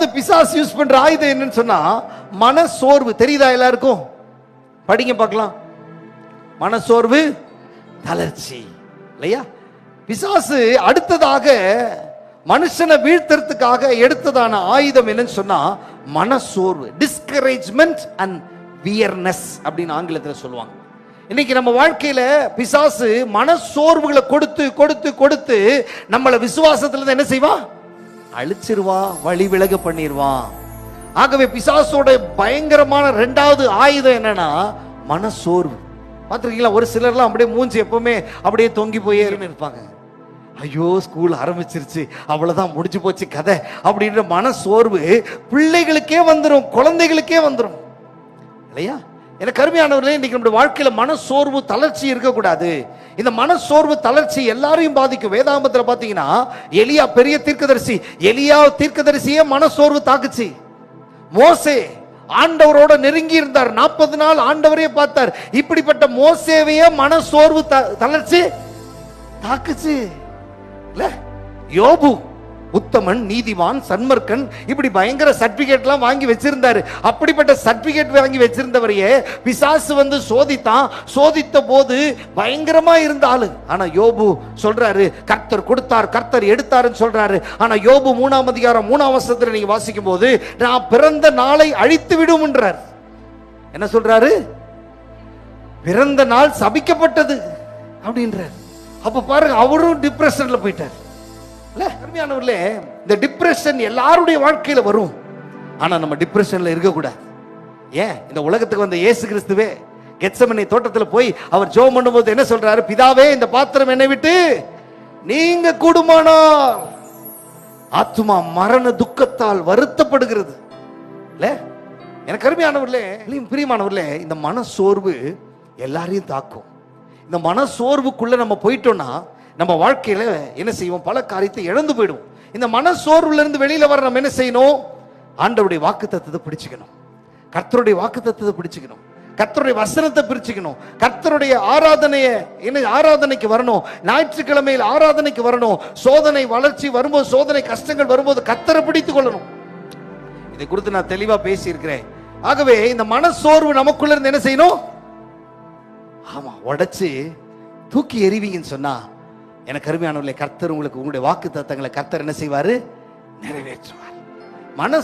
ரெண்டாவது பிசாசு யூஸ் பண்ற ஆயுதம் என்னன்னு சொன்னா மனசோர்வு தெரியுதா எல்லாருக்கும்? படிங்க பார்க்கலாம். மனசோர்வு தளர்ச்சி. இல்லையா? பிசாசு அடுத்ததாக மனுஷனை வீழ்த்துறதுக்காக எடுத்ததான ஆயுதம் என்னன்னு சொன்னா மனசோர்வு டிஸ்கரேஜ்மெண்ட் அண்ட் வியர்னஸ் அப்படின்னு ஆங்கிலத்தில் சொல்லுவாங்க. இன்னைக்கு நம்ம வாழ்க்கையில பிசாசு மனசோர்வுகளை கொடுத்து கொடுத்து கொடுத்து நம்மளை விசுவாசத்துல இருந்து என்ன செய்வான்? அழிச்சிருவான் வழி விலக பண்ணிடுவான் ஆகவே பிசாசோட பயங்கரமான ரெண்டாவது ஆயுதம் என்னன்னா மனசோர்வு பார்த்துருக்கீங்களா? ஒரு சிலர்லாம் அப்படியே மூஞ்சி எப்பவுமே அப்படியே தொங்கி போயே இருப்பாங்க. ஐயோ ஸ்கூல் ஆரம்பிச்சிருச்சு அவ்வளவுதான் முடிஞ்சு போச்சு கதை அப்படின்ற மனசோர்வு பிள்ளைகளுக்கே வந்துடும் குழந்தைகளுக்கே வந்துடும் இல்லையா? எனக்கு கருமையானவர்களே இன்னைக்கு நம்முடைய வாழ்க்கையில் மனசோர்வு தளர்ச்சி இருக்கக்கூடாது. இந்த மனசோர்வு தளர்ச்சி எல்லாரையும் பாதிக்கும். வேதாந்தத்துல பார்த்தீங்கன்னா எலியா பெரிய தீர்க்கதரிசி. எலியா தீர்க்கதரிசியே மனசோர்வு தாக்குச்சு. மோசே ஆண்டவரோட நெருங்கி இருந்தார். நாற்பது நாள் ஆண்டவரையே பார்த்தார். இப்படிப்பட்ட மோசேவையே மனசோர்வு த- தளர்ச்சி தாக்குச்சு. இல்ல? யோபு உத்தமன் நீதிவான் சன்மர்க்கன் இப்படி பயங்கர சர்டிபிகேட்லாம் வாங்கி வச்சிருந்தாரு. அப்படிப்பட்ட சர்டிபிகேட் வாங்கி வச்சிருந்தவரையே பிசாசு வந்து சோதித்தான். சோதித்த போது பயங்கரமா இருந்த ஆளு. ஆனா யோபு சொல்றாரு கர்த்தர் கொடுத்தார் கர்த்தர் எடுத்தாருன்னு சொல்றாரு. ஆனா யோபு மூணாம் அதிகாரம் மூணாம் வருஷத்துல நீங்க வாசிக்கும் போது நான் பிறந்த நாளை அழித்து விடும்ன்றார். என்ன சொல்றாரு? பிறந்த நாள் சபிக்கப்பட்டது. அப்படின்றார். அப்ப பாருங்க அவரும் டிப்ரெஷன்ல போயிட்டார். இல்லை அருமையானவர்களே இந்த டிப்ரெஷன் எல்லாருடைய வாழ்க்கையில வரும். ஆனா நம்ம டிப்ரெஷன்ல இருக்கக்கூடாது. ஏன்? இந்த உலகத்துக்கு வந்த இயேசு கிறிஸ்துவே கெட்சமனை தோட்டத்துல போய் அவர் ஜோ பண்ணும்போது என்ன சொல்றாரு? பிதாவே இந்த பாத்திரம் என்னை விட்டு நீங்க கூடுமானால். ஆத்துமா மரண துக்கத்தால் வருத்தப்படுகிறது. இல்ல எனக்கு அருமையானவர்களே பிரியமானவர்களே இந்த மனசோர்வு எல்லாரையும் தாக்கும். இந்த மன சோர்வுக்குள்ள நம்ம போயிட்டோம்னா நம்ம வாழ்க்கையில என்ன செய்வோம்? பல காரியத்தை இழந்து போயிடுவோம். இந்த மனசோர்வுல இருந்து வெளியில வர நம்ம என்ன செய்யணும்? ஆண்டவருடைய வாக்கு தத்துவத்தை பிடிச்சிக்கணும். கர்த்தருடைய வாக்கு தத்துவத்தை பிடிச்சிக்கணும். கர்த்தருடைய வசனத்தை பிரிச்சுக்கணும். கர்த்தருடைய ஆராதனையை என்ன ஆராதனைக்கு வரணும். ஞாயிற்றுக்கிழமையில் ஆராதனைக்கு வரணும். சோதனை வளர்ச்சி வரும்போது சோதனை கஷ்டங்கள் வரும்போது கர்த்தரை பிடித்துக் கொள்ளணும். இதை குறித்து நான் தெளிவா பேசியிருக்கிறேன். ஆகவே இந்த மனசோர்வு நமக்குள்ள இருந்து என்ன செய்யணும்? ஆமா உடைச்சு தூக்கி எறிவீங்கன்னு சொன்னா எனக்கு அருமையானவர்களே கர்த்தர் உங்களுக்கு உங்களுடைய வாக்கு தத்தங்களை கர்த்தர் என்ன செய்வார்? நிறைவேற்றுவார். மனசு